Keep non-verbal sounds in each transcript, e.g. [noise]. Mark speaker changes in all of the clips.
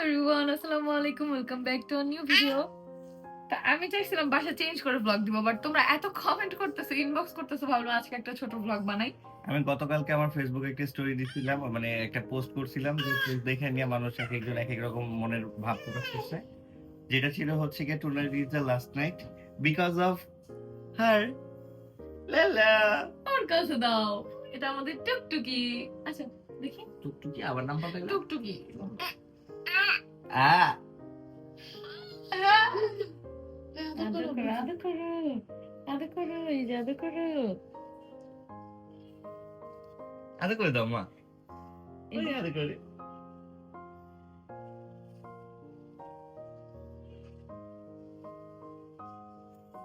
Speaker 1: Everyone আসসালামু আলাইকুম welcome back to new video তা আমি চাইছিলাম বাসা চেঞ্জ করে ব্লগ দিব বাট তোমরা এত কমেন্ট করতেছো ইনবক্স করতেছো ভাবলাম আজকে একটা ছোট ব্লগ বানাই।
Speaker 2: আমি গতকালকে আমার ফেসবুকে একটা স্টোরি দিছিলাম মানে একটা পোস্ট করছিলাম যে দেখে নিয়ে মানুষ এক একজন এক এক রকম মনের ভাব প্রকাশ করছে। যেটা ছিল হচ্ছে কি tonight is the last night because of her লালা
Speaker 1: আমার কাছে দাও এটা আমাদের টুকটুকি। আচ্ছা দেখি।
Speaker 2: টুকটুকি আবার নাম পাল্টাইলো
Speaker 1: টুকটুকি। আদর করো আদর করো এই যে আদর করো
Speaker 2: দাও মা ওই
Speaker 1: যে
Speaker 2: করে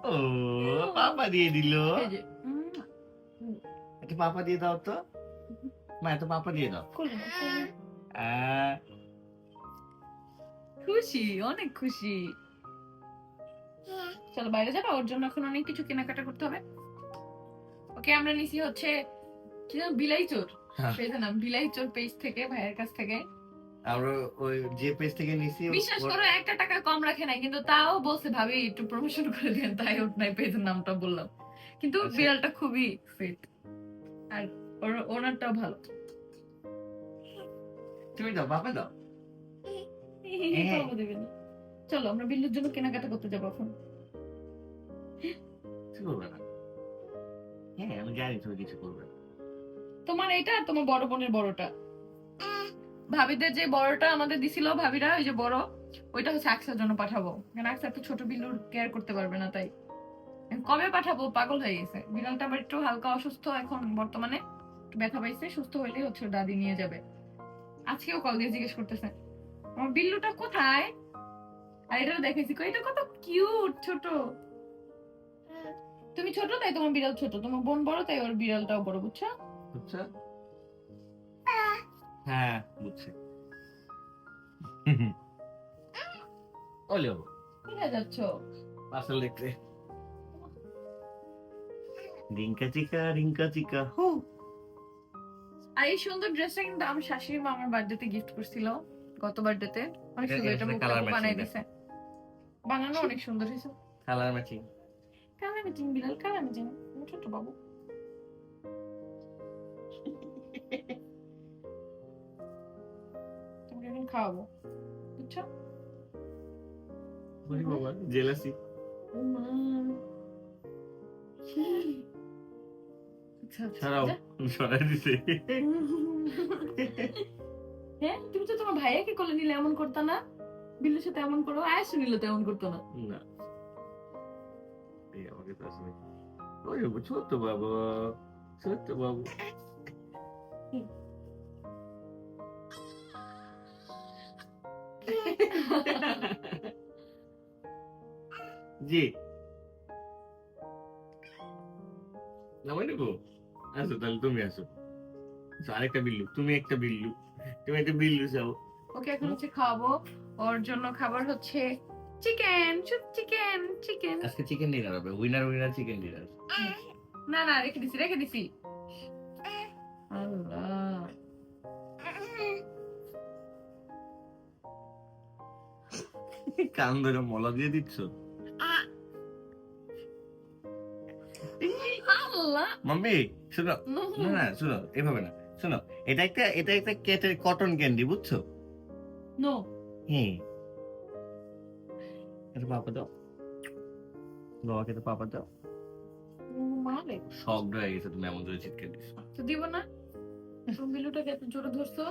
Speaker 2: ও পাপা দিয়ে দিল? একটা পাপা দিয়ে দাও তো মা এত পাপা দিয়ে দাও। আহ,
Speaker 1: খুশি অনেক খুশি। চলো বাইরে যাব ওর জন্য এখন অনেক কিছু কেনাকাটা করতে হবে। ওকে আমরা নিছি হচ্ছে কি জানো বিলাই চোর।
Speaker 2: হ্যাঁ।
Speaker 1: নাম বিলাই চোর পেজ থেকে ভাইয়ের কাছ থেকে।
Speaker 2: আমরা ওই যে পেজ থেকে নিছি
Speaker 1: বিশ্বাস করো একটা টাকা কম রাখে নাই কিন্তু তাও বলছে ভাবি একটু প্রমোশন করে দেন। তাই ওর নাই পেজের নামটা বললাম। কিন্তু
Speaker 2: আচ্ছা।
Speaker 1: বিড়ালটা খুবই ফিট আর ওর ওনারটাও ভালো।
Speaker 2: তুমি দাও বাপে দাও। হ্যাঁ।
Speaker 1: চলো আমরা বিল্লুর জন্য কেনাকাটা করতে যাব এখন।
Speaker 2: করবে না। হ্যাঁ আমি জানি তুমি কিছু করবে
Speaker 1: তোমার এটা তোমার বড় বোনের বড়টা। ভাবিদের যে বড়টা আমাদের দিছিল ভাবিরা ওই যে বড় ওইটা হচ্ছে আকসার জন্য পাঠাবো। কারণ আকসা তো ছোট বিল্লুর কেয়ার করতে পারবে না তাই। কবে পাঠাবো? পাগল হয়ে গেছে। বিড়ালটা আবার একটু হালকা অসুস্থ এখন বর্তমানে। একটু ব্যথা পাইছে সুস্থ হইলেই হচ্ছে দাদি নিয়ে যাবে। আজকেও কল দিয়ে জিজ্ঞেস করতেছে। আমার বিল্লুটা কোথায়? আর এটা দেখেছি এটা কত কিউট ছোট। তুমি ছোট তাই তোমার বিড়াল ছোট। তোমার বোন বড় তাই ওর বিড়ালটাও বড় বুঝছ?
Speaker 2: বুঝছ হ্যাঁ। বুঝছি। ওলে
Speaker 1: কোথায় যাচ্ছ?
Speaker 2: পার্সেল দেখতে। রিঙ্কা চিকা রিঙ্কা চিকা। হু
Speaker 1: আর এই সুন্দর ড্রেসটা কিন্তু আমার শাশুড়ি মা আমার বার্থডেতে গিফট করছিল। গত বার্থডেতে অনেক সুন্দর এটা মুখটা বানাই দিছে। বানানো অনেক সুন্দর হয়েছে।
Speaker 2: Colour matching
Speaker 1: colour meeting Bilal colour meeting ছোট বাবু। এখন খাওয়াবো বুঝছ?
Speaker 2: বলি বাবা জেলাসি
Speaker 1: আচ্ছা, আচ্ছা,
Speaker 2: ছাড়াও সরাই দিছে [laughs]
Speaker 1: হ্যাঁ? তুমি তো তোমার ভাইয়াকে কোলে নিলে এমন করতা না? বিল্লুর সাথে এমন করো আয়াস নিলে তো এমন করতো না।
Speaker 2: ওই বাবু, ছোট্ট বাবু। জি। নামাই নেব? আসো তাহলে তুমি আসো, আরেকটা বিল্লু তুমি একটা বিল্লু। তুমি একটা বিল্লু চাও
Speaker 1: ওকে এখন হচ্ছে খাওয়াবো। ওর জন্য খাবার হচ্ছে চিকেন শুধু চিকেন চিকেন।
Speaker 2: আজকে চিকেন ডিনার হবে উইনার উইনার চিকেন ডিনার
Speaker 1: না না রেখে দিছি রেখে দিছি। আল্লাহ।
Speaker 2: কান ধরে মলা দিয়ে দিচ্ছ?
Speaker 1: আল্লাহ।
Speaker 2: মাম্মি শোনো। না না শোনো এভাবে না। শোনো এটা একটা এটা একটা ক্যাটের কটন ক্যান্ডি বুঝছ?
Speaker 1: নো
Speaker 2: হ্যাঁ। এটা পাপা দাও। বাবাকে তো পাপা দাও।
Speaker 1: মারে।
Speaker 2: শখ হয়ে গেছে তুমি এমন চিৎকার দিচ্ছ
Speaker 1: তো দিব না? তুমি বিলুটাকে এত জোরে ধরছো?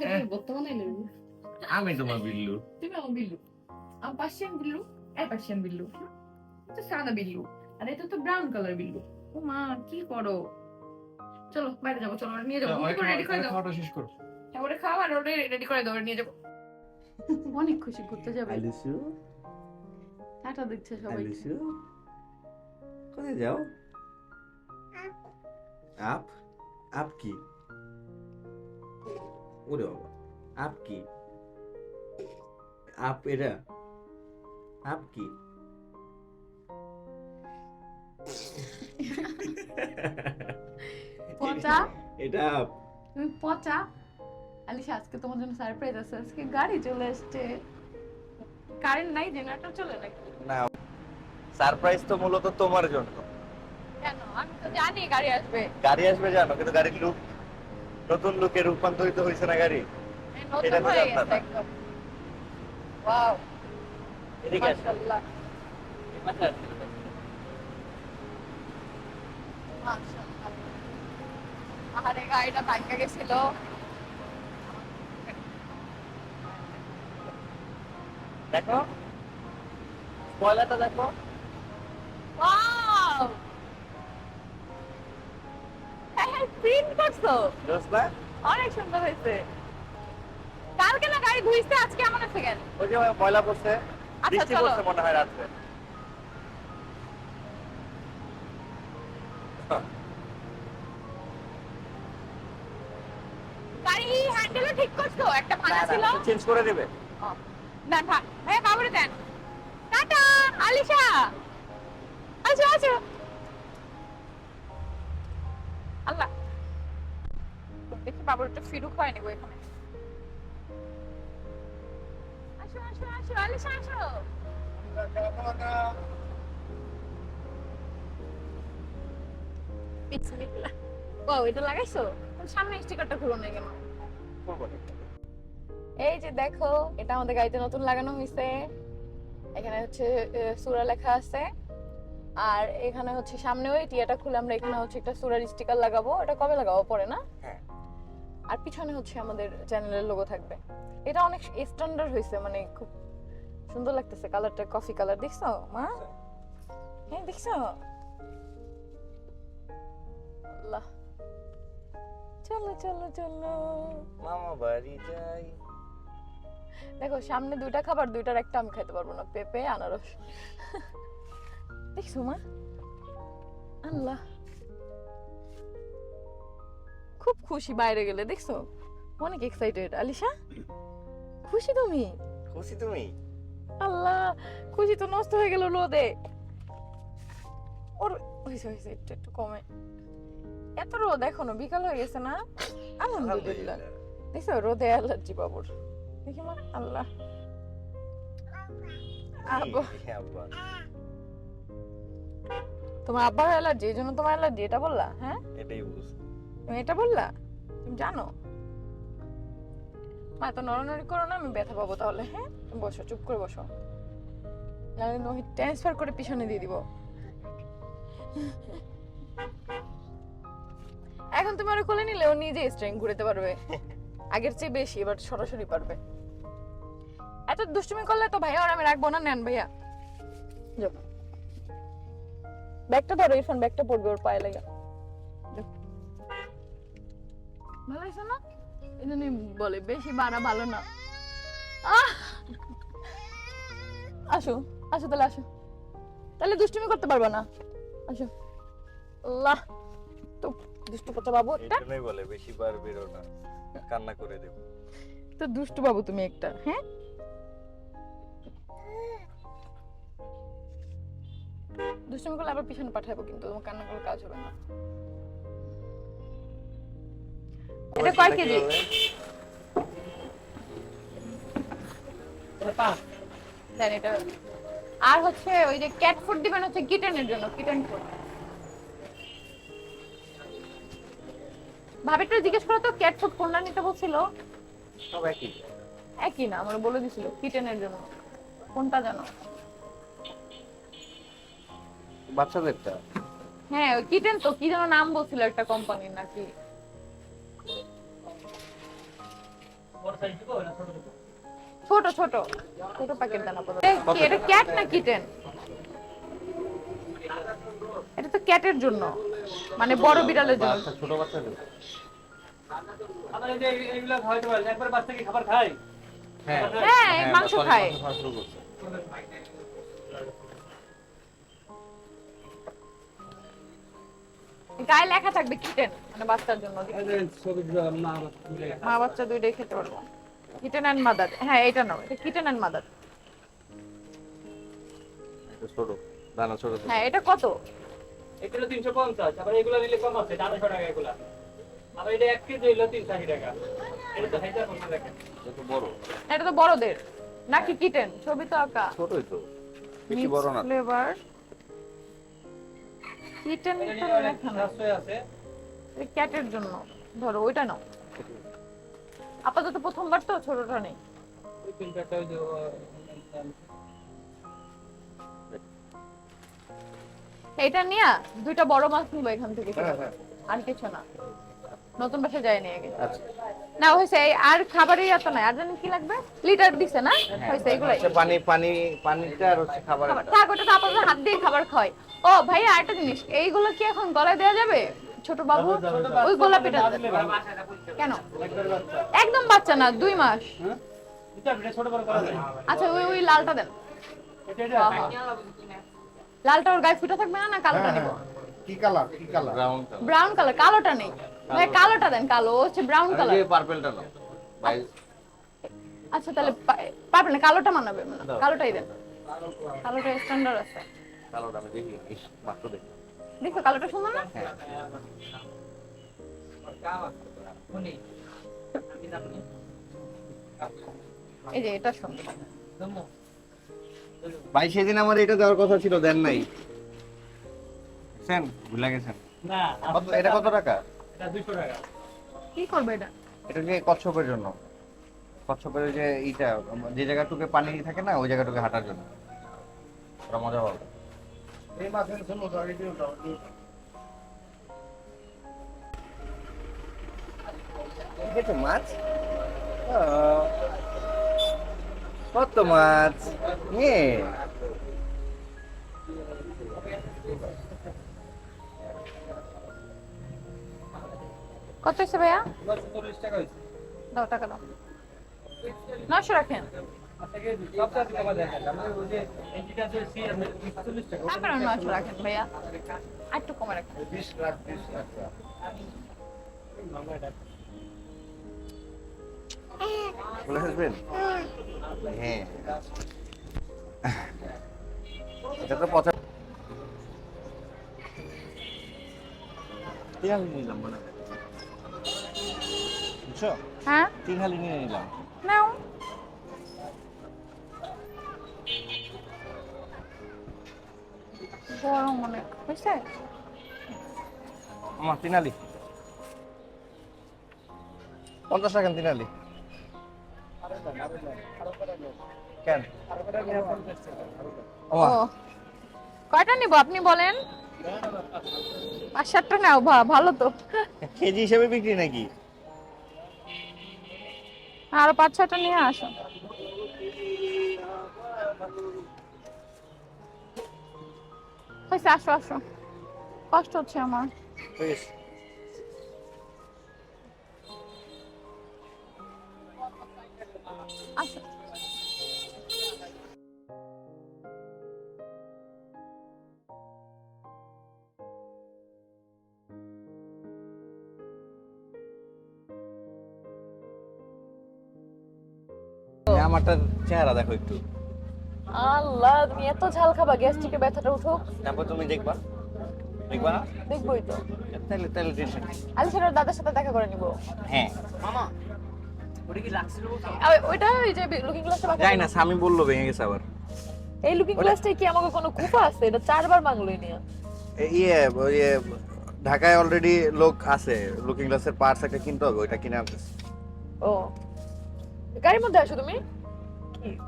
Speaker 2: হ্যাঁ।
Speaker 1: বর্তমানে
Speaker 2: আমি তোমার বিল্লু।
Speaker 1: তুমি আমার বিল্লু। পার্সিয়ান বিল্লু এই পার্সিয়ান বিল্লু। এটা সাদা বিল্লু। আর এটা তো ব্রাউন কালার বিল্লু। ও মা কি করো? চলো বাইরে যাব চলো নিয়ে যাব। রেডি করে দাও।
Speaker 3: খাওয়াটা শেষ করো।
Speaker 1: হ্যাঁ, ওরে খাও আর ওরে রেডি করে দাও নিয়ে যাব। [laughs] অনেক খুশি ঘুরতে যাবে।
Speaker 2: আলিসু
Speaker 1: টাটা দিচ্ছে সবাই
Speaker 2: আলিসু কোথায় যাও? আপ। আপ? কি? ওরে বাবা আপ কি? আপ এটা আপ কি? [laughs]
Speaker 1: পচা?
Speaker 2: এটা
Speaker 1: তুমি পচা? আলিশা আজকে তোমার জন্য সারপ্রাইজ আছে। আজকে গাড়ি চলে আসছে কারেন্ট নাই জেনারেটর চলে নাকি?
Speaker 4: না সারপ্রাইজ তো মূলত তোমার জন্য।
Speaker 1: কেন? আমি তো জানি গাড়ি আসবে।
Speaker 4: গাড়ি আসবে জানো কিন্তু গাড়ির লুক নতুন লুকে রূপান্তরিত হয়েছে না গাড়ি?
Speaker 1: এই
Speaker 4: এটা তো জানতাম না।
Speaker 1: ওয়াও
Speaker 4: এদিকে আসো।
Speaker 1: মাশাআল্লাহ। মাশাআল্লাহ গাড়িটা ভাঙ্গা গেছিল।
Speaker 4: দেখো। স্পয়লারটা দেখো।
Speaker 1: ওয়াও হ্যাঁ প্রিন্ট করছ?
Speaker 4: জোসনা
Speaker 1: অনেক সুন্দর হয়েছে। কালকে না গাড়ি ধুইছে আজকে আমার কাছে গেল
Speaker 4: ওই যে ময়লা পড়ছে।
Speaker 1: আচ্ছা,
Speaker 4: বৃষ্টি। পড়ছে মনে হয় রাত্রে।
Speaker 1: ভাঙা ছিল
Speaker 4: চেঞ্জ করে দিবে।
Speaker 1: দেন ভাই দেন। টাটা আলিশা। আসো আসো আল্লাহ। দেখি বাবুর একটু ফিরুক হয় নিবো এখানে। আসো আসো আসো আলিশা আসো। বিসমিল্লাহ ও এটা লাগাইছো? সামনে স্টিকারটা খুলো না কেন এই যে দেখো এটা আমাদের গাড়িতে নতুন লাগানো হয়েছে এখানে হচ্ছে সূরা লেখা আছে। আর এখানে হচ্ছে সামনে ওই টিয়াটা খুলে আমরা এখানে হচ্ছে একটা সুরার স্টিকার লাগাবো। এটা কবে লাগাবো? পরে না?
Speaker 4: হ্যাঁ।
Speaker 1: আর পিছনে হচ্ছে আমাদের চ্যানেলের লোগো থাকবে। এটা অনেক স্ট্যান্ডার্ড হয়েছে মানে খুব সুন্দর লাগতেছে কালারটা কফি কালার দেখছ? মা? হ্যাঁ দেখছ? আল্লাহ। চলো চলো চলো।
Speaker 4: মামা বাড়ি যাই।
Speaker 1: দেখো সামনে দুইটা খাবার দুইটার একটা আমি খাইতে পারব না পেঁপে আনারস। দেখছ মা? আল্লাহ। খুব খুশি বাইরে গেলে দেখছ? অনেক এক্সাইটেড আলিশা খুশি তুমি?
Speaker 4: খুশি তুমি?
Speaker 1: আল্লাহ খুশি তো নষ্ট হয়ে গেল রোদে। ওর হয়েছে হয়েছে একটু একটু কমে। এত রোদ এখনও বিকাল হয়ে গেছে না? আলহামদুলিল্লাহ। দেখছ রোদে অ্যালার্জি বাবুর দেখি মা আল্লাহ। তোমার আব্বার অ্যালার্জি এই জন্য তোমার অ্যালার্জি এটা বললা হ্যাঁ?
Speaker 4: এটাই বুঝ
Speaker 1: তুমি এটা বললা? তুমি জানো? মা তো নড়ানড়ি করো না আমি ব্যথা পাবো তাহলে হ্যাঁ? তুমি বসো চুপ করে বসো। নাহলে নহি ট্রান্সফার করে পিছনে দিয়ে দিব। এখন তুমি ওরা কোলে নিলে ও নিজে স্ট্রেং ঘুরেতে পারবে। [laughs] আগের চেয়ে বেশি, এবার সরাসরি পারবে। এত দুষ্টুমি করলে তো ভাইয়া আর আমি রাখব না, নেন ভাইয়া। ব্যাগটা ধরো, ইরফান, ব্যাগটা পড়বে ওর পায়ে লাগা। ভালো না? এই বলে, বেশি বাড়া ভালো না! আসো আসো তাহলে আসো। তাহলে দুষ্টুমি করতে পারবে না। আসো। আল্লাহ। দুষ্টু কথা বাবু একটা?
Speaker 4: জন্যই বলে বেশি বার বেরো না। কান্না করে দেব।
Speaker 1: তো দুষ্টু বাবু তুমি একটা হ্যাঁ? দুষ্টুমি করলে আবার পিছনে পাঠাবো কিন্তু তোমার কান্না করে কাজ হবে না। এটা কয় কেজি? এটা আর হচ্ছে ওই যে ক্যাট ফুড দিবেন হচ্ছে কিটেনের জন্য কিটেন ফুড ভাবিটা জিজ্ঞেস করো তো ক্যাট ফুড কোনটা নিতে বলছিল।
Speaker 4: সব একই।
Speaker 1: একই না আমার বলে দিছিল কিটেনের জন্য। কোনটা জানো?
Speaker 4: বাচ্চাদেরটা?
Speaker 1: হ্যাঁ ওই কিটেন তো কি যেন নাম বলছিল একটা কোম্পানির নাকি। ছোট ছোট ছোট। প্যাকেট দানা পড়ে এটা ক্যাট না কিটেন? এটা তো ক্যাটের জন্য। মানে বড় বিড়ালের জন্য।
Speaker 4: ছোট বাচ্চাদের
Speaker 5: আবার এই যে এগুলা খাওয়াইতে পারে একবার বাচ্চা কি খাবার খায়?
Speaker 4: হ্যাঁ
Speaker 1: হ্যাঁ, মাংস খায়।
Speaker 4: করছে।
Speaker 1: গায়ে লেখা থাকবে কিটেন মানে বাচ্চার জন্য।
Speaker 5: এই যে ছবিগুলো মা
Speaker 1: বাচ্চা দুইটাই খেতে পারব। কিটেন অ্যান্ড মাদার হ্যাঁ এটা নাও এটা কিটেন অ্যান্ড মাদার
Speaker 4: এটা ছোট দানা ছোট ছোট।
Speaker 1: হ্যাঁ এটা কত?
Speaker 5: এটা হলো তিনশো পঞ্চাশ আবার এগুলো নিলে কম আছে আড়াইশো টাকা এগুলা। আবার এটা এক কেজি হইল তিনশো আশি টাকা। ওইটা হাইটা করতে দেখেন।
Speaker 2: এটা বড়।
Speaker 1: এটা তো বড়দের নাকি কিটেন? ছবি তো আঁকা।
Speaker 2: ছোটই তো বেশি বড় না।
Speaker 1: ফ্লেভার কিটেন তো লেখা না
Speaker 5: সাশ্রয়
Speaker 1: ক্যাটের জন্য। ধরো ওইটা নাও। আপাতত প্রথমবার তো ছোটটা নেই।
Speaker 5: ওই প্রিন্টারটা ওই
Speaker 1: এটা নিয়ে দুইটা বড় মাছ নিব এখান থেকে।
Speaker 2: হ্যাঁ হ্যাঁ।
Speaker 1: আর কিছু না। নতুন বাসা যায় নিয়ে গেছে।
Speaker 2: আচ্ছা।
Speaker 1: না হয়েছে এই আর খাবারই এত নাই। আর জানেন কি লাগবে? লিটার দিছে না? হয়েছে এগুলাই।
Speaker 2: আচ্ছা, পানি পানি পানিটা আর হচ্ছে খাবার।
Speaker 1: থাক ওটা তো আপাতত হাত দিয়ে খাবার খায় ও ভাইয়া আরেকটা জিনিস। এইগুলো কি এখন গলায় দেওয়া যাবে? ছোট বাবু? ওই গোলাপিটা। কেন? একদম বাচ্চা। না দুই মাস।
Speaker 5: হ্যাঁ? এটা এটা ছোট বড় করা যায়।
Speaker 1: আচ্ছা ওই ওই লালটা দেন।
Speaker 5: এটা এটা।
Speaker 1: হ্যাঁ, হ্যাঁ। লালটা ওর গায়ে ফুটা থাকবে না না কালোটা নিব?
Speaker 2: কি কালার কি colour? Brown colour
Speaker 1: brown colour কালোটা নেই। ভাই কালোটা দেন কালো হচ্ছে ব্রাউন কালার
Speaker 2: এই পার্পলটা নাও। ভাই।
Speaker 1: আচ্ছা তাহলে পা- পারবেন না কালোটা মানাবে না কালোটাই দেন। কালোটা স্ট্যান্ডার্ড আছে।
Speaker 2: কালোটা আমি দেখি মাত্র দেখি।
Speaker 1: দেখো কালোটা সুন্দর না? এই যে এটা সুন্দর।
Speaker 2: ভাই সেদিন আমার এটা দেওয়ার কথা ছিল দেন নাই। সেন ভুলে গেছেন।
Speaker 5: না
Speaker 2: কত এটা কত টাকা?
Speaker 5: এটা 200 টাকা।
Speaker 1: কি করবে এটা?
Speaker 2: এটা যে কচ্ছপের জন্য। কচ্ছপের যে এইটা যে জায়গাটুকু পানি থাকে না ওই জায়গাটুকু হাঁটার জন্য। ওরা মজা পাবে মাছ। আহ, কত মাছ? নিয়ে
Speaker 1: কত হয়েছে ভাইয়া?
Speaker 5: 140 টাকা
Speaker 1: দাও টাকা দাও। নশো রাখেন।
Speaker 5: আপনাকে সবচেয়ে কমা দেখেন আমরা ওই যে এন্টিটা যে সি আছে 40 টাকা
Speaker 1: তারপরে নশো রাখেন ভাইয়া। আর একটু কমে রাখেন।
Speaker 2: বলে আসবেন হ্যাঁ। এটা তো তিন হালি নিলাম মানে বুঝছ?
Speaker 1: হ্যাঁ।
Speaker 2: তিন হালি নিয়ে নিলাম।
Speaker 1: নাও। গরম অনেক হয়েছে
Speaker 2: আমার তিন হালি। পঞ্চাশ টাকা তিন হালি। কেন?
Speaker 1: ও। কয়টা নিব আপনি বলেন? পাঁচ সাতটা নাও ভালো তো।
Speaker 2: কেজি হিসেবে বিক্রি নাকি?
Speaker 1: আরও পাঁচ ছটা নিয়ে আসো। হয়েছে আসো আসো। কষ্ট হচ্ছে আমার।
Speaker 2: আমারটার চেহারা দেখো একটু।
Speaker 1: আল্লাহ তুমি এত ঝাল খাবা গ্যাস্ট্রিকে ব্যথাটা উঠো
Speaker 2: তারপর তুমি দেখবা। দেখবা? না
Speaker 1: দেখবোই তো।
Speaker 2: তাহলে তাহলে টেনশন
Speaker 1: আলি সেটার দাদার সাথে দেখা করে নিবো।
Speaker 2: হ্যাঁ।
Speaker 5: ওটা কি লাগছিল
Speaker 1: ওইটা ওই যে লুকিং গ্লাসটা বাকি
Speaker 2: যাই না স্বামী বলল ভেঙে গেছে আবার।
Speaker 1: এই লুকিং গ্লাসটাই কি আমাকে কোনো কুফা আছে? এটা চারবার মাংলোই নিয়ে
Speaker 2: ইয়ে ইয়ে, ঢাকায় অলরেডি লোক আছে। লুকিং গ্লাসের পার্টস একটা কিনতে হবে ওইটা কিনে আনতেছে।
Speaker 1: ও। গাড়ির মধ্যে আসো তুমি?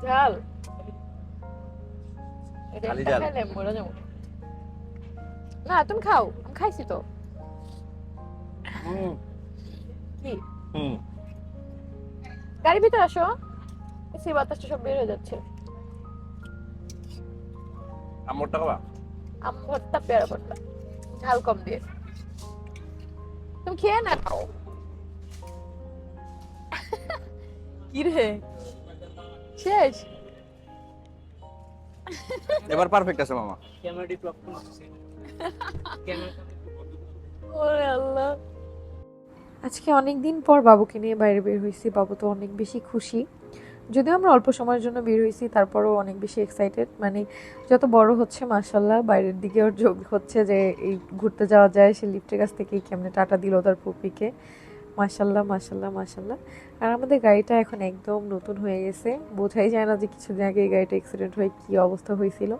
Speaker 1: ঝাল
Speaker 2: খালি ঝাল?
Speaker 1: না তুমি খাও আমি খাইছি তো
Speaker 2: হুম
Speaker 1: কি গাড়ির ভিতরে আসো এসি বাতাসটা সব বের হয়ে যাচ্ছে
Speaker 2: খাবা
Speaker 1: আম ভর্তা পেয়ারা ভর্তা ঝাল কম দিয়ে তুমি খেয়ে না খাও কি রে শেষ।
Speaker 2: এবার পারফেক্ট আছে মামা।
Speaker 5: করতেছে ক্যামেরা
Speaker 1: ওরে আল্লাহ।
Speaker 6: আজকে অনেক দিন পর বাবুকে নিয়ে বাইরে বের হয়েছি। বাবু তো অনেক বেশি খুশি। যদিও আমরা অল্প সময়ের জন্য বের হয়েছি তারপরও অনেক বেশি এক্সাইটেড মানে যত বড় হচ্ছে মার্শাল্লাহ বাইরের দিকে ওর যোগ হচ্ছে যে এই ঘুরতে যাওয়া যায় সে লিফটের কাছ থেকেই কেমনে টাটা দিল তার পুপিকে মাসাল্লাহ মাসাল্লাহ মাসাল্লাহ আর আমাদের গাড়িটা এখন একদম নতুন হয়ে গেছে। বোঝাই যায় না যে কিছুদিন আগে এই গাড়িটা অ্যাক্সিডেন্ট হয়ে কী অবস্থা হয়েছিল।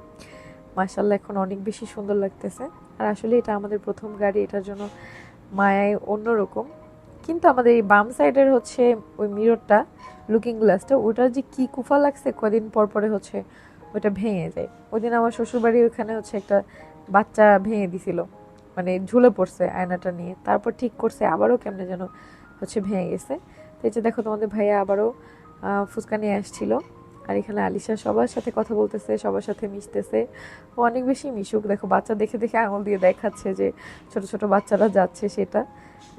Speaker 6: মাসাল্লাহ এখন অনেক বেশি সুন্দর লাগতেছে। আর আসলে এটা আমাদের প্রথম গাড়ি, এটার জন্য মায়ায় অন্যরকম। কিন্তু আমাদের এই বাম সাইডের হচ্ছে ওই মিররটা লুকিং গ্লাসটা ওটার যে কি কুফা লাগছে, কদিন পর পরে হচ্ছে ওটা ভেঙে যায়। ওই দিন আমার শ্বশুরবাড়ি ওখানে হচ্ছে একটা বাচ্চা ভেঙে দিছিল। মানে ঝুলে পড়ছে আয়নাটা নিয়ে। তারপর ঠিক করছে, আবারও কেমনে যেন হচ্ছে ভেঙে গেছে। তো এই যে দেখো, তোমাদের ভাইয়া আবারও ফুচকা নিয়ে আসছিল। আর এখানে আলিশা সবার সাথে কথা বলতেছে, সবার সাথে মিশতেছে। ও অনেক বেশি মিশুক। দেখো, বাচ্চা দেখে দেখে আঙুল দিয়ে দেখাচ্ছে যে ছোট ছোট বাচ্চারা যাচ্ছে সেটা।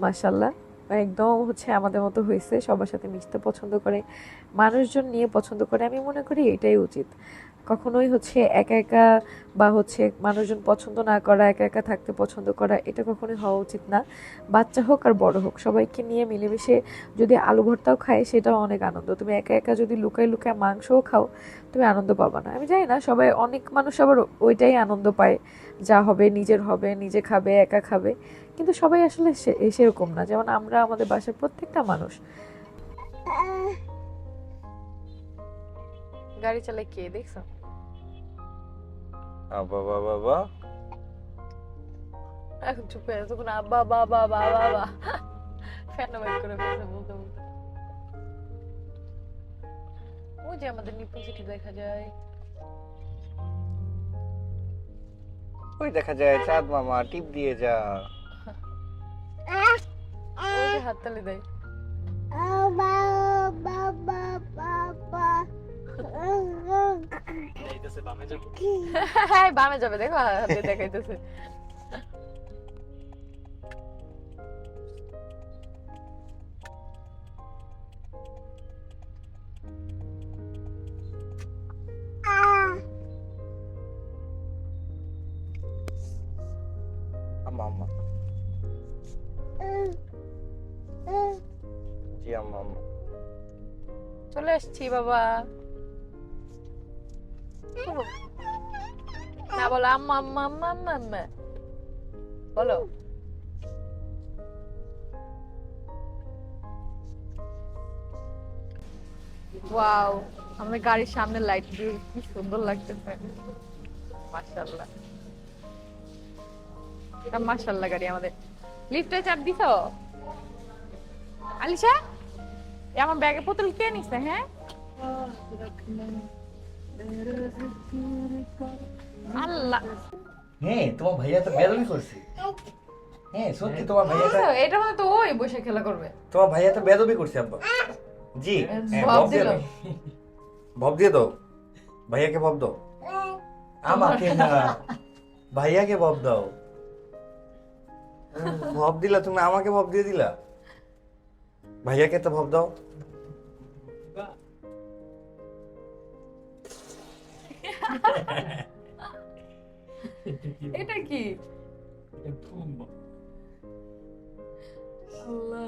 Speaker 6: মাসাল্লাহ একদম হচ্ছে আমাদের মতো হয়েছে। সবার সাথে মিশতে পছন্দ করে, মানুষজন নিয়ে পছন্দ করে। আমি মনে করি এটাই উচিত। কখনোই হচ্ছে একা একা বা হচ্ছে মানুষজন পছন্দ না করা, একা একা থাকতে পছন্দ করা, এটা কখনোই হওয়া উচিত না। বাচ্চা হোক আর বড় হোক, সবাইকে নিয়ে মিলেমিশে যদি আলু ভর্তাও খায়, সেটাও অনেক আনন্দ। তুমি একা একা যদি লুকায় লুকায় মাংসও খাও, তুমি আনন্দ পাবা না। আমি জানি না, সবাই, অনেক মানুষ আবার ওইটাই আনন্দ পায়। যা হবে নিজের হবে, নিজে খাবে, একা খাবে। কিন্তু সবাই আসলে সেরকম না। যেমন আমরা, আমাদের বাসার প্রত্যেকটা মানুষ। গাড়ি চালায় কে দেখছ?
Speaker 2: বাবা বাবা
Speaker 6: এখন চুপ করে তখন আব্বা বাবা বাবা বাবা ফ্যান বাইক করে ফেলছে বলতে বলতে। ওই যে আমাদের নিপুণ চিঠি দেখা যায়।
Speaker 2: ওই দেখা যায় চাঁদ মামা টিপ দিয়ে যা।
Speaker 6: ওই হাততালি দেয়।
Speaker 5: বামে যাব
Speaker 6: হ্যাঁ বামে যাবে দেখো হাত দেখাইতেছে।
Speaker 2: আম্মা আম্মা। জি আম্মা আম্মা।
Speaker 6: চলে আসছি বাবা। না বলো, আম্মা আম্মা আম্মা আম্মা আম্মা। বলো। ওয়াও আমাদের গাড়ির সামনে লাইট দিয়ে কি সুন্দর লাগতেছে। মাশাআল্লাহ। এটা মাশাআল্লাহ গাড়ি আমাদের। লিফটে চাপ দিছো? আলিশা আমার ব্যাগে পুতুল কে নিছে হ্যাঁ? আল্লাহ।
Speaker 2: হ্যাঁ তোমার ভাইয়া তো বেরোনি করছে। হ্যাঁ সত্যি তোমার ভাইয়াটা
Speaker 6: এটা মানে তো ওই বসে খেলা করবে।
Speaker 2: তোমার ভাইয়া তো বেদবি করছে আব্বা। জি হ্যাঁ,
Speaker 6: ভব
Speaker 2: ভব দিয়ে দাও। ভব দিয়ে দাও। ভাইয়াকে ভব দাও। আমাকে না ভাইয়াকে ভব দাও। ভব দিলা তুমি আমাকে ভব দিয়ে দিলা। ভাইয়াকে তো ভব দাও।
Speaker 6: এটা কি? আল্লাহ।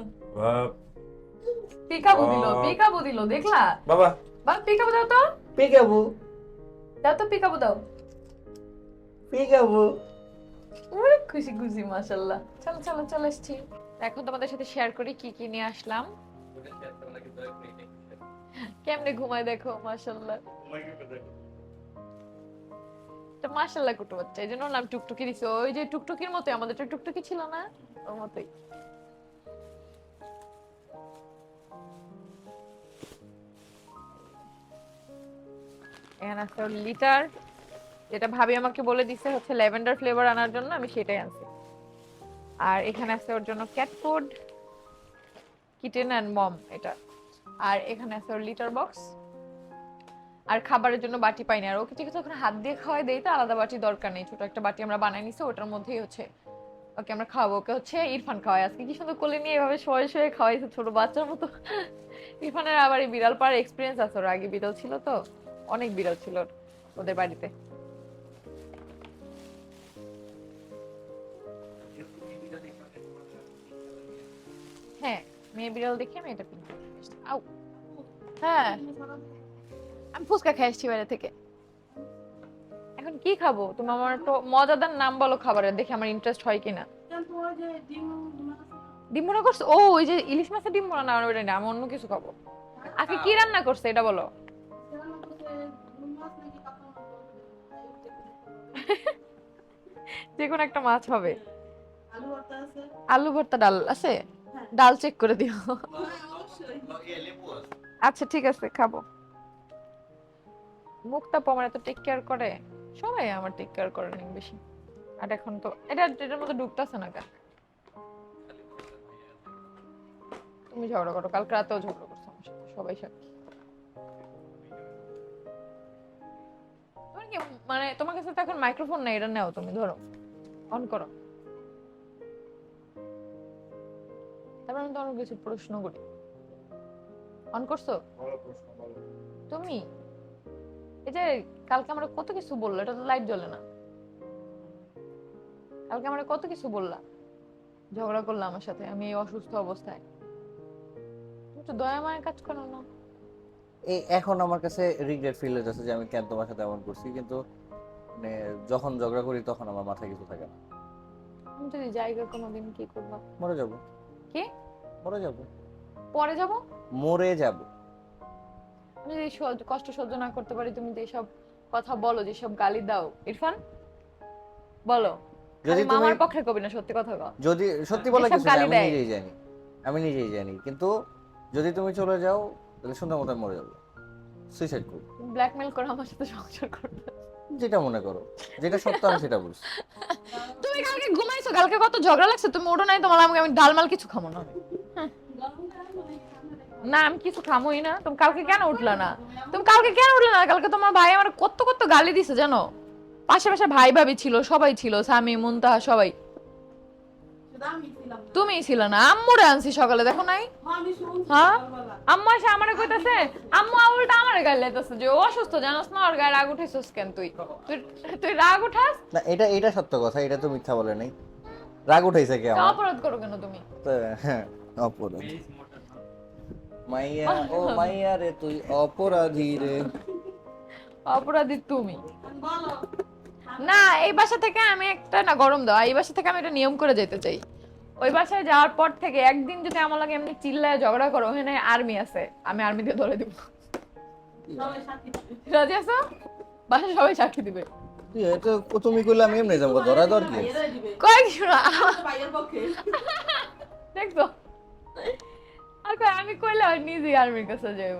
Speaker 6: পিকাবু দিল পিকাবু দিল দেখলা?
Speaker 2: বাবা।
Speaker 6: বাবা পিকাবু দাও তো।
Speaker 2: পিকাবু।
Speaker 6: দাও তো পিকাবু দাও।
Speaker 2: পিকাবু।
Speaker 6: ওরে খুশি চলো চলো চলে এসছি এখন তোমাদের সাথে শেয়ার করি কি কি নিয়ে আসলাম। কেমনে ঘুমায় দেখো মাশাআল্লাহ। তো মাশাআল্লাহ কুটু বাচ্চা এই জন্য নাম টুকটুকি দিছে। ওই যে টুকটুকির মতোই, আমাদের টুকটুকি ছিল না, ওর মতোই। এখানে আছে লিটার, যেটা ভাবি আমাকে বলে দিছে হচ্ছে ল্যাভেন্ডার ফ্লেভার আনার জন্য, আমি সেটাই আনছি। আর এখানে আছে ওর জন্য cat food, kitten and mom এটা। আর এখানে আছে ওর লিটার বক্স। আর খাবারের জন্য বাটি পাইনি। আর ওকে ঠিক আছে, ওখানে হাত দিয়ে খাওয়াই দেই তো, আলাদা বাটি দরকার নেই। ছোট একটা বাটি আমরা বানাই নিছি, ওটার মধ্যেই হচ্ছে, ওকে আমরা খাওয়াবো। ওকে হচ্ছে ইরফান খাওয়াই। আজকে কি সুন্দর কোলে নিয়ে এভাবে শোয়ে শোয়ে খাওয়াইছে ছোট বাচ্চার মতো। [laughs] ইরফানের আবার এই বিড়াল পাড়ার এক্সপিরিয়েন্স আছে ওর। আগে বিড়াল ছিল তো, অনেক বিড়াল ছিল ওদের বাড়িতে। হ্যাঁ মেয়ে বিড়াল দেখে মেয়েটা আউ। হ্যাঁ। আমি ফুচকা খাই এসেছি বাইরে থেকে। এখন কি খাব? তুমি আমার একটু মজাদার নাম বলো খাবারের দেখে আমার ইন্টারেস্ট হয় কিনা।
Speaker 1: ডিম ভুনা করছ ও ওই যে ইলিশ মাছের ডিম ভুনা না ওটা না আমি অন্য কিছু খাব। আজকে কি রান্না করছে এটা বলো। [laughs] যে কোনো একটা মাছ হবে। আলু ভর্তা ডাল আছে? ডাল চেক করে দিও। আচ্ছা ঠিক আছে খাব। মুক্তা পমার এত টেক কেয়ার করে? সবাই আমার টেক কেয়ার করে অনেক বেশি। আর এখন তো এটা এটার মধ্যে ঢুকতেছে না কেন? তুমি ঝগড়া করো কালকে রাতেও ঝগড়া করছ আমার সাথে সবাই সাক্ষী মানে তোমার কাছে তো এখন মাইক্রোফোন নাই এটা নাও তুমি ধরো। অন করো। তারপর আমি তোমার কিছু প্রশ্ন করি। অন করছ? তুমি? এই যে কালকে আমরা কত কিছু বলল এটা তো লাইট জ্বলে না। কালকে আমরা কত কিছু বললা ঝগড়া করলাম আমার সাথে আমি এই অসুস্থ অবস্থায়। তো দয়া মায়ের কাজ করো না।
Speaker 2: এই এখন আমার কাছে রিগ্রেট ফিল হচ্ছে যে আমি কেন তোমার সাথে এমন করছি কিন্তু মানে যখন ঝগড়া করি তখন আমার মাথায় কিছু থাকে না।
Speaker 1: আমি যদি জায়গা কোনোদিন কি করব
Speaker 2: মরে যাব।
Speaker 1: কি?
Speaker 2: মরে যাব।
Speaker 1: পরে যাব?
Speaker 2: মরে যাব।
Speaker 1: আমি যদি কষ্ট সহ্য না করতে পারি তুমি যেসব কথা বলো যেসব গালি দাও। ইরফান বলো।
Speaker 2: যদি
Speaker 1: মামার পক্ষে কবি না সত্যি কথা কও।
Speaker 2: যদি সত্যি বলা কিছু
Speaker 1: গালি
Speaker 2: আমি। নিজেই জানি আমি নিজেই জানি। কিন্তু যদি তুমি চলে যাও তাহলে সুন্দর মতো মরে যাব। সুইসাইড করব।
Speaker 1: ব্ল্যাকমেল করে আমার সাথে সংসার করবে।
Speaker 2: যেটা মনে করো। যেটা সত্য আমি সেটা বলছি
Speaker 1: তুমি কালকে ঘুমাইছো কালকে কত ঝগড়া লাগছে? তুমি ওঠো নাই তোমার আমাকে আমি ডালমাল কিছু খামো না। হ্যাঁ। না আমি কিছু খামোই না। তুমি কালকে কেন উঠলা না? তুমি কালকে কেন উঠলে না? কালকে তোমার ভাই আমার কত কত গালি দিছে জানো? পাশে পাশে ভাই ভাবি ছিল সবাই ছিল স্বামী মুনতাহা সবাই। তুমি ছিল না আম্মুরে আনছি সকালে দেখো নাই? হ্যাঁ? আম্মু এসে আমারে কইতাছে আম্মু উল্টা আমারে গাল লাইতাছে যে অসুস্থ জানোস না ওর গায়ে রাগ উঠাইছস কেন তুই? তুই তুই রাগ উঠাস?
Speaker 2: না এটা এটা সত্য কথা এটা তো মিথ্যা বলে নাই। রাগ উঠাইছে কে আমার?
Speaker 1: অপরাধ করো কেন তুমি?
Speaker 2: হ্যাঁ অপরাধ। মাইয়া ও মাইয়া রে তুই অপরাধী রে।
Speaker 1: অপরাধী তুমি। না এই বাসা থেকে আমি একটা না গরম দাও এই বাসা থেকে আমি একটা নিয়ম করে যেতে চাই। ওই বাসায় যাওয়ার পর থেকে একদিন যদি আমার লাগে এমনি চিল্লায় ঝগড়া করো ওখানে আর্মি আছে আমি আর্মি দিয়ে ধরে দিব। রাজি আছো? বাসায় সবাই সাক্ষী দিবে।
Speaker 2: এটা তুমি কইলে আমি এমনি যাব ধরা ধর কি?
Speaker 1: কয়েক শোনা? দেখছ? আর কয় আমি কইলে আর নিজেই আর্মির কাছে যাইব।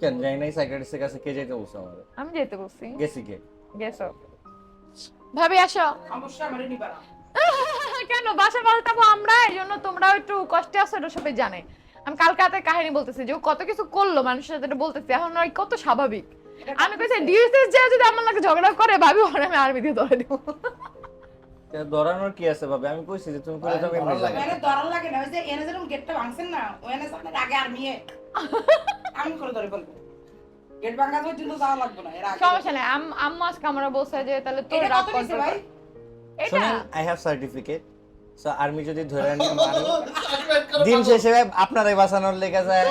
Speaker 2: কেন যাই নাই সাইকিয়াট্রিস্টের কাছে কে যাইতে বলছে আমারে
Speaker 1: আমি যেতে বলছি।
Speaker 2: গেছি কে?
Speaker 1: গেছো। ভাবি আসো।
Speaker 7: অবশ্যই আমারে নিবা না। [laughs]
Speaker 1: কেন বাসা পাল্টাবো আমরা? এই জন্য তোমরাও একটু কষ্টে আছো এটা সবাই জানে। আমি কালকে রাতে কাহিনী বলতেছি যে ও কত কিছু করল মানুষের সাথে এটা বলতেছি এখন ওই কত স্বাভাবিক। আমি কইছি ডিএসএস যে যদি আমার লাগে ঝগড়া করে ভাবি ওরে আমি আর্মি দিয়ে ধরে দেবো।
Speaker 2: তা ধরানোর কি আছে ভাবে? আমি কইছি যে তুমি কইলে তো আমি এমনি যাব।
Speaker 7: এনে লাগে না ওই যে এনে যেরকম গেটটা ভাঙছেন না ওই এনে সামনে আগে আর মিয়ে। আমি করে ধরে বলব গেট ভাঙা পর্যন্ত যাওয়া লাগবে না এর আগে।
Speaker 1: সমস্যা নেই আম- আম্মু আজকে আমরা বলছে যে তাহলে তোর রাগ
Speaker 7: কত
Speaker 1: কন্ট্রোল
Speaker 7: ভাই
Speaker 1: এটা?
Speaker 2: I have certificate so army যদি ধরে আনি [laughs] মারে দিন শেষে আপনারাই বাঁচানোর লেগে যায়।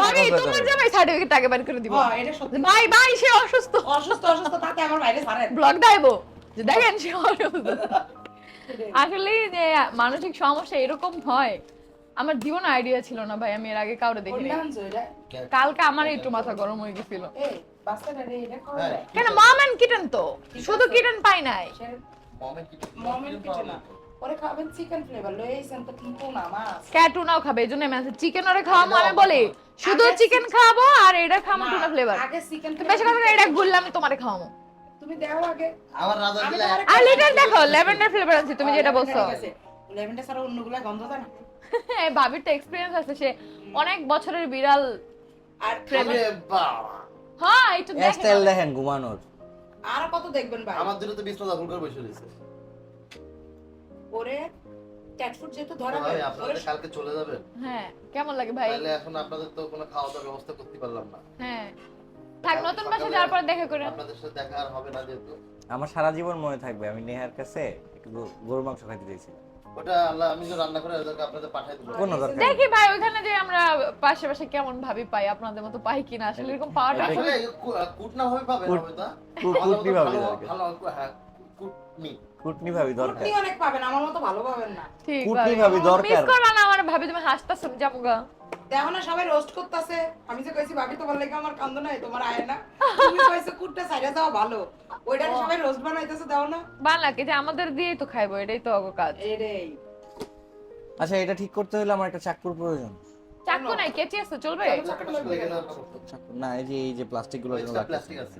Speaker 1: ভাবি তোমার জামাই সার্টিফিকেট আগে বের করে দিব।
Speaker 7: হ্যাঁ এটা সত্যি।
Speaker 1: ভাই ভাই সে অসুস্থ।
Speaker 7: অসুস্থ অসুস্থ তাতে আমার বাইরে ছাড়েন।
Speaker 1: ব্লগ দাইবো যে দেখেন সে অসুস্থ আসলে যে মানসিক সমস্যা এরকম হয় আমার জীবন আইডিয়া ছিল না ভাই আমি এর আগে কাউরে দেখিনি। কালকে আমার একটু মাথা গরম হয়ে গেছিল। কেন মম এন্ড কিটেন তো? শুধু কিটেন পাই নাই। ক্যাটুনাও খাবে এই জন্য আমি চিকেন ওরে খাওয়াবো আমি বলি শুধু চিকেন খাব আর এটা খাব টুনা ফ্লেভার বেশি কথা এটা গুললে আমি তোমারে খাওয়াবো।
Speaker 7: তুমি দেখো আগে।
Speaker 4: আমার রাজা দিলে
Speaker 1: আর লিটল দেখো লেভেন্ডার ফ্লেভার আছে তুমি যেটা বলছো।
Speaker 7: ছাড়া অন্যগুলা গন্ধ দেয় না। [laughs]
Speaker 1: এই ভাবির তো এক্সপিরিয়েন্স আছে সে অনেক বছরের বিড়াল
Speaker 7: আর
Speaker 4: বাবা।
Speaker 1: হ্যাঁ একটু দেখে
Speaker 2: স্টাইল দেখেন ঘুমানোর।
Speaker 7: আর কত দেখবেন ভাই?
Speaker 4: আমার জন্য তো বিছনা দখল করে বসে রয়েছে।
Speaker 7: ওরে ক্যাটফুড যেহেতু ধরা
Speaker 4: ভাই
Speaker 7: হয়
Speaker 4: আপনারা কালকে চলে যাবেন।
Speaker 1: হ্যাঁ কেমন লাগে ভাই?
Speaker 4: তাহলে এখন আপনাদের তো কোনো খাওয়া দাওয়ার ব্যবস্থা করতে পারলাম না।
Speaker 1: হ্যাঁ। থাক নতুন বাসা যাওয়ার পর দেখা করে
Speaker 4: আপনাদের সাথে দেখা আর হবে না যেহেতু।
Speaker 2: আমার সারা জীবন মনে থাকবে আমি নেহার কাছে একটু গরু- গরুর মাংস খাইতে দিয়েছিলাম
Speaker 4: ওটা আল্লাহ আমি যে রান্না করে ওদেরকে আপনাদের পাঠাই দেবো।
Speaker 2: কোনো দরকার
Speaker 1: দেখি ভাই ওইখানে যে আমরা পাশে পাশে কেমন ভাবি পাই আপনাদের মতো পাই কিনা আসলে এরকম পাওয়াটা
Speaker 4: আসলে কু- কুট না ভাবে হবে তা?
Speaker 2: কু- কুটনি ভাবে
Speaker 4: ভালো
Speaker 2: দরকার।
Speaker 4: ভালো হ্যাঁ কুটনি।
Speaker 2: কুটনি ভাবি দরকার।
Speaker 7: কুটনি অনেক পাবেন আমার মতো ভালো পাবেন না।
Speaker 1: ঠিক
Speaker 2: কুটনি ভাবি
Speaker 1: মিস
Speaker 2: দরকার।
Speaker 1: করবা না আমার ভাবি তুমি হাসতাছো জামুগা
Speaker 7: দেখো না সবাই রোস্ট করতেছে। আমি যে কইছি ভাবি তোমার লেগে আমার কান্দ নাই তোমার আয় না। [laughs] তুমি কইছো কুটটা সাইডে যাওয়া ভালো। ওইটা সবাই রোস্ট বানাইতেছে দাও না।
Speaker 1: বালাকে যে আমাদের দিয়েই তো খাইবো এটাই তো অগ কাজ
Speaker 7: এরেই
Speaker 2: আচ্ছা এটা ঠিক করতে হলে আমার একটা চাকুর প্রয়োজন।
Speaker 1: চাকু নাই কেচি আছে চলবে?
Speaker 2: চাকু না এই যে এই যে প্লাস্টিকগুলো
Speaker 4: প্লাস্টিক আছে।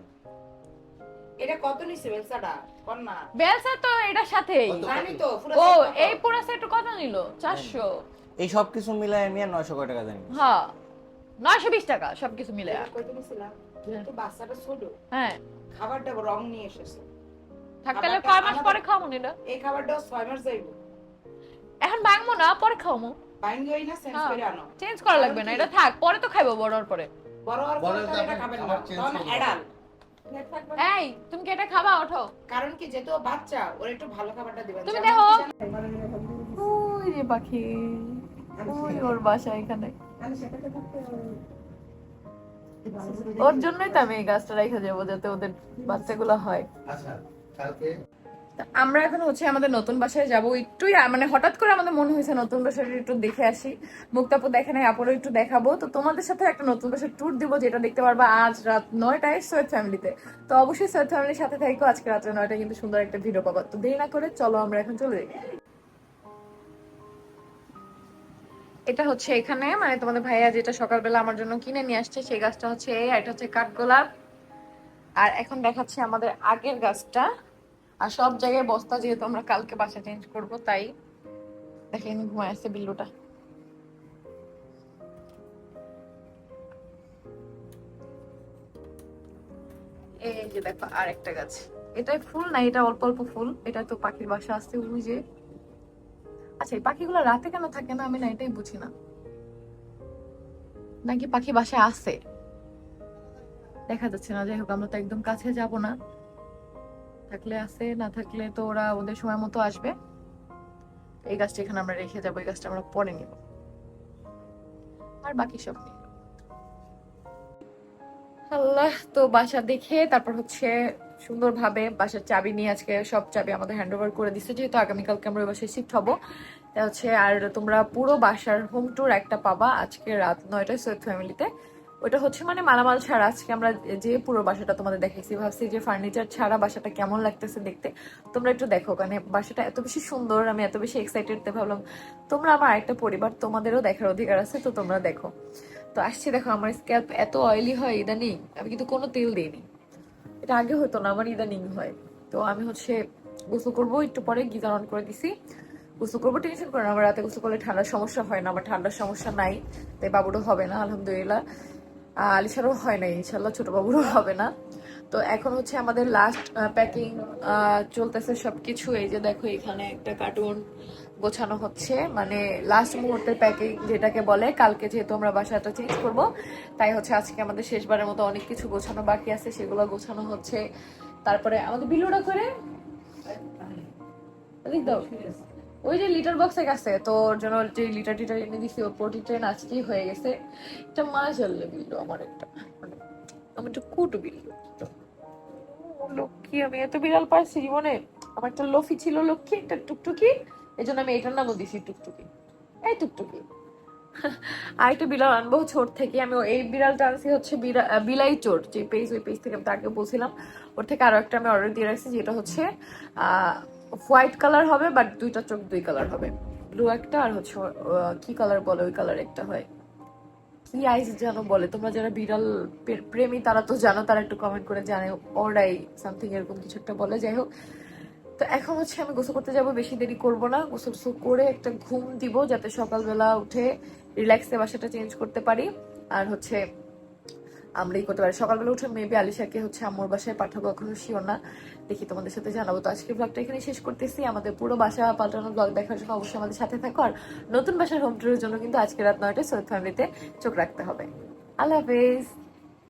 Speaker 7: এটা কত নিছে বেলসাটা? না
Speaker 1: বেলসা তো এটার সাথেই।
Speaker 7: জানি তো
Speaker 1: ও এই পুরো সেট কত নিল? চারশো।
Speaker 2: এই সব কিছু মিলাই আমি আর নয়শো কয় টাকা জানি।
Speaker 1: হ্যাঁ নয়শো বিশ টাকা সবকিছু মিলে
Speaker 7: বাচ্চাটা ছোট
Speaker 1: হ্যাঁ।
Speaker 7: খাবারটা রং নিয়ে এসেছে।
Speaker 1: থাকলে কয় মাস পরে খাওয়াবো না
Speaker 7: এই খাবারটাও ছয় মাস যাইব।
Speaker 1: এখন ভাঙবো না পরে
Speaker 7: না সেন্স
Speaker 1: হ্যাঁ।
Speaker 7: করে আনো।
Speaker 1: চেঞ্জ করা লাগবে না এটা থাক পরে তো খাইবো বড় হওয়ার পরে।
Speaker 7: বড় এটা খাবেন না তখন।
Speaker 1: এই তুমি কি এটা খাবা? ওঠো।
Speaker 7: কারণ কি যেহেতু বাচ্চা ওর একটু ভালো খাবারটা দিবেন।
Speaker 1: তুমি দেখো। ওই পাখি। ওই ওর বাসা এখানে। ওর জন্যই তো আমি এই গাছটা রেখে যাব যাতে ওদের বাচ্চাগুলো হয়।
Speaker 4: আচ্ছা
Speaker 1: আমরা এখন হচ্ছে আমাদের নতুন বাসায় যাব। একটুই মানে হঠাৎ করে আমাদের মনে হয়েছে নতুন বাসায় একটু দেখে আসি। মুক্তাপুর দেখে নাই আপুরও একটু দেখাবো। তো তোমাদের সাথে একটা নতুন বাসার ট্যুর দিব যেটা দেখতে পারবা আজ রাত নয়টায় সৈয়দ ফ্যামিলিতে তো। অবশ্যই সৈয়দ ফ্যামিলির সাথে থাকো আজকে রাত্রে নয়টায় কিন্তু সুন্দর একটা ভিডিও পাবো। তো দেরি না করে চলো আমরা এখন চলে যাই। এটা হচ্ছে এখানে মানে তোমাদের ভাইয়া যেটা সকালবেলা আমার জন্য কিনে নিয়ে আসছে, সেই গাছটা হচ্ছে এই, আর এটা হচ্ছে কাঠগোলাপ আর এখন দেখাচ্ছি আমাদের আগের গাছটা। আর সব জায়গায় বস্তা, যেহেতু আমরা কালকে বাসা চেঞ্জ করব, তাই দেখেন ঘুমায় আসছে বিল্লুটা। এই যে দেখো আর একটা গাছ। এটাই ফুল না, এটা অল্প অল্প ফুল। এটা তো পাখির বাসা ওই যে। আচ্ছা এই পাখিগুলো রাতে কেন থাকে না? আমি না, এটাই বুঝি না। নাকি পাখি বাসায় আসে দেখা যাচ্ছে না। যাই হোক, আমরা তো একদম কাছে যাব না। থাকলে আসে না থাকলে তো ওরা ওদের সময় মতো আসবে। এই গাছটা এখানে আমরা রেখে যাব, এই গাছটা আমরা পরে নিব। আর বাকি সব নিয়ে আল্লাহ, তো বাসা দেখে তারপর হচ্ছে সুন্দরভাবে বাসার চাবি নিয়ে আজকে সব চাবি আমাদের হ্যান্ড ওভার করে দিচ্ছে যেহেতু আগামীকালকে আমরা বাসায় শিফট হব। হচ্ছে, আর তোমরা পুরো বাসার হোম ট্যুর একটা পাবা আজকে রাত নয়টায় সৈয়দ ফ্যামিলিতে ওটা হচ্ছে মানে মালামাল ছাড়া আজকে আমরা যে পুরো বাসাটা তোমাদের দেখাইছি, ভাবছি যে ফার্নিচার ছাড়া বাসাটা কেমন লাগতেছে দেখতে। তোমরা একটু দেখো, কারণ বাসাটা এত বেশি সুন্দর, আমি এত বেশি এক্সাইটেড ভাবলাম, তোমরা আমার একটা পরিবার, তোমাদেরও দেখার অধিকার আছে, তো তোমরা দেখো। তো আসছি, দেখো, আমার স্ক্যাল্প এত অয়েলি হয় ইদানিং, আমি কিন্তু কোনো তেল দিইনি। এটা আগে হতো না আমার ইদানিং হয়। তো আমি হচ্ছে গোসল করব, একটু পরে গিজার অন করে দিছি। গোসল করব, টেনশন করে না, আমার রাতে গোসল করলে ঠান্ডার সমস্যা হয় না, আমার ঠান্ডার সমস্যা নাই। তাই বাবুরও হবে না, আলহামদুলিল্লাহ। আলিশারও হয় না ইনশাল্লাহ ছোট বাবুরও হবে না। তো এখন হচ্ছে আমাদের লাস্ট প্যাকিং চলতেছে সবকিছু। এই যে দেখো, এখানে একটা কার্টুন গোছানো হচ্ছে। মানে লাস্ট মুহূর্তের প্যাকিং যেটাকে বলে, কালকে যেহেতু আমরা বাসাটা চেঞ্জ করব, তাই হচ্ছে আজকে আমাদের শেষবারের মতো অনেক কিছু গোছানো বাকি আছে, সেগুলো গোছানো হচ্ছে। তারপরে আমাদের বিলুটা করে। ওই যে লিটার বক্সে গেছে, তো ওর জন্য যে লিটার টিটার এনে দিছি ও প্রোটি ট্রেন আজকেই হয়ে গেছে। এটা মাশাল্লাহ বিল্লু, আমার একটা। আমার একটা কুটু বিল্লু। লক্ষ্মী, আমি এত বিড়াল পাইছি জীবনে। আমার একটা লফি ছিল লক্ষ্মী, একটা টুকটুকি। এই জন্য আমি এটার নামও দিছি টুকটুকি। এই টুকটুকি। [laughs] আর একটা বিড়াল আনব ছোট থেকে। আমি এই বিড়ালটা আনছি হচ্ছে বিলাই চোর। যে পেজ ওই পেজ থেকে আমি তাকে বলছিলাম। ওর থেকে আরও একটা আমি অর্ডার দিয়ে রাখছি, যেটা হচ্ছে হোয়াইট কালার হবে বাট দুইটা চোখ দুই কালার হবে। ব্লু একটা আর হচ্ছে কি কালার বলে ওই কালার একটা হয়? কি আইস জানো বলে? তোমরা যারা বিড়াল প্রে- প্রেমী, তারা তো জানো, তারা একটু কমেন্ট করে জানে। ওরাই সামথিং এরকম কিছু একটা বলে। যাই হোক তো এখন হচ্ছে আমি গোসল করতে যাব, বেশি দেরি করব না। গোসল গোসল করে একটা ঘুম দিব যাতে সকালবেলা উঠে রিল্যাক্সে বাসাটা চেঞ্জ করতে পারি। আর হচ্ছে আমরাই করতে পারি। সকালবেলা উঠে মেবি আলিশাকে হচ্ছে আম্মুর বাসায় পাঠাবো, এখনও শিওর না। দেখি তোমাদের সাথে জানাব। তো আজকের ব্লগটা এখানে শেষ করতেছি। আমাদের পুরো বাসা পাল্টানো ব্লগ দেখার জন্য অবশ্যই আমাদের সাথে থাকো। আর নতুন বাসার হোম ট্যুরের জন্য কিন্তু আজকে রাত নয়টায় সৈয়দ ফ্যামিলিতে চোখ রাখতে হবে। আল্লাহ হাফেজ।